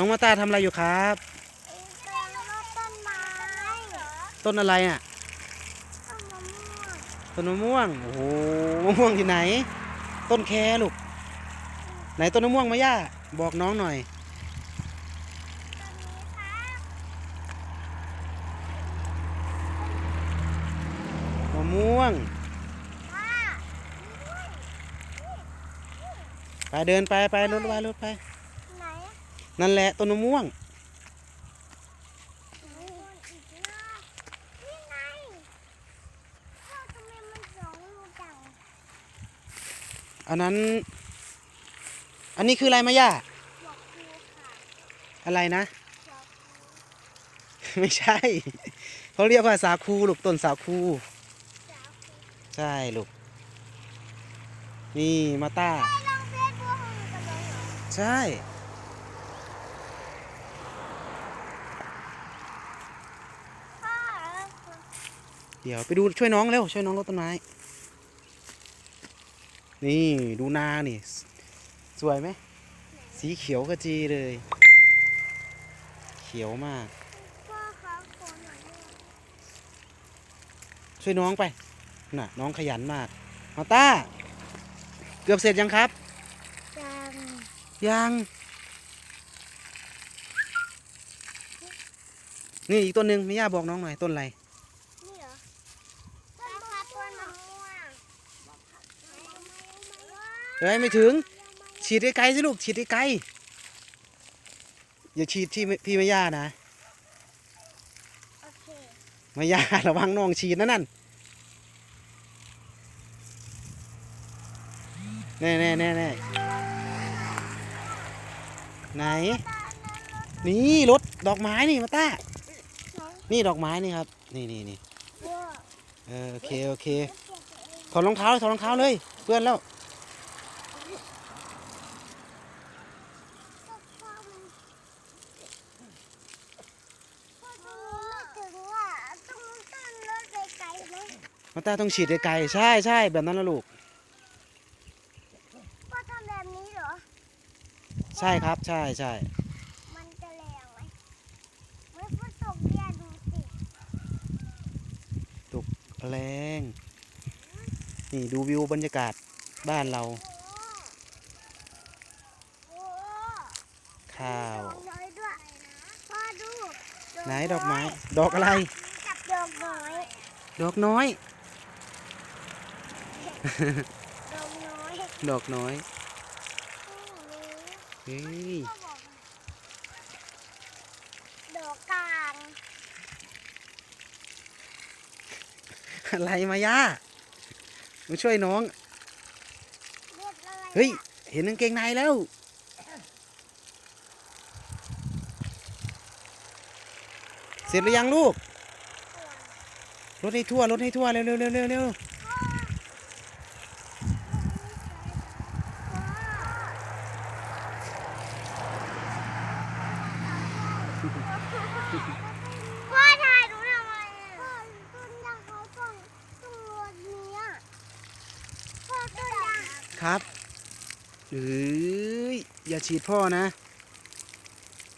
น้องมาตาทำอะไรอยู่ครับกำลังรดต้นไม้เหรอต้นอะไรอะ ต้นมะม่วงต้นมะม่วง โอ้โห มะม่วงที่ไหน ต้นแคลูก ไหนต้นมะม่วงมาย่า บอกน้องหน่อย ต้นนี้ครับมะม่วงว่าไปเดินไปไปรถไปรถไปไห นนั่นแหละต้นมะม่วงไหนอีกหน้านี่ไงพ่อทำไมมันสองรูจังอันนั้น อันนี้คืออะไรมาย่าบอกครูค่ะอะไรนะบอกครูไม่ใช่ เขาเรียกว่าสาคูลูกต้นสาคูสาวครูใช่ลูก นี่มาต้าไปลองเฟซบุ๊กของหนูกันเลยเหรอ ใช่ พ่อแล้ว เดี๋ยวไปดูช่วยน้องเร็วช่วยน้องรดต้นไม้ นี่ดูนานี่ สวยไหม สีเขียวกระจีเลย เขียวมากพ่อครับขอหน่อยด้วยช่วยน้องไป น่ะ น้องขยันมาก มาต้า เกือบเสร็จยังครับจังยังนี่อีกต้นหนึ่งไม่ย่าบอกน้องหน่อยต้นอะไร นี่เหรอต้นมะต้นมะม่วง เฮ้ยไม่ถึง ฉีดไกลๆสิลูกฉีดไกลๆอย่าฉีดที่พี่ไม่ย่านะโอเคไม่ย่าระวังน้องฉีดนะนั่นแน่แน่แน่แน่ไหน นี่รถดอกไม้นี่มาต้า นี่ดอกไม้นี่ครับ นี่นี่นี่ว้าเออโอเคโอเคถอดรองเท้าเลยถอดรองเท้าเลย เพื่อนแล้ว พ่อตรงนี้ไม่ถึงอะต้องต้นรถไปไกลไหม มาต้าต้องฉีดไกลๆใช่ใช่แบบนั้นละลูกพ่อทำแบบนี้เหรอ ใช่ครับใช่ใช่มันจะแรงไหมเมื่อฝนตกเนี่ยดูสิแรงนี่ดูวิวบรรยากาศบ้านเรา โอ้ข้าว ดอกน้อยด้วยพ่อดูไหนดอกไม้ ดอกอะไร จับดอกน้อย ดอกน้อย ดอกน้อยดอกน้อยเฮ้ยพ่อบอกดอกกลางอะไรมาย่ามาช่วยน้องเรียกอะไรเฮ้ย เห็นกางเกงในแล้ว เสร็จหรือยังลูก รถให้ทั่ว รถให้ทั่ว เร็วเร็วเร็วเร็วเร็วพ่อ ถ่ายรู้ทำไมพ่อต้นยางเขาต้องต้องรถนี้อะพ่อต้นยางครับเอ้ยอย่าฉีดพ่อนะ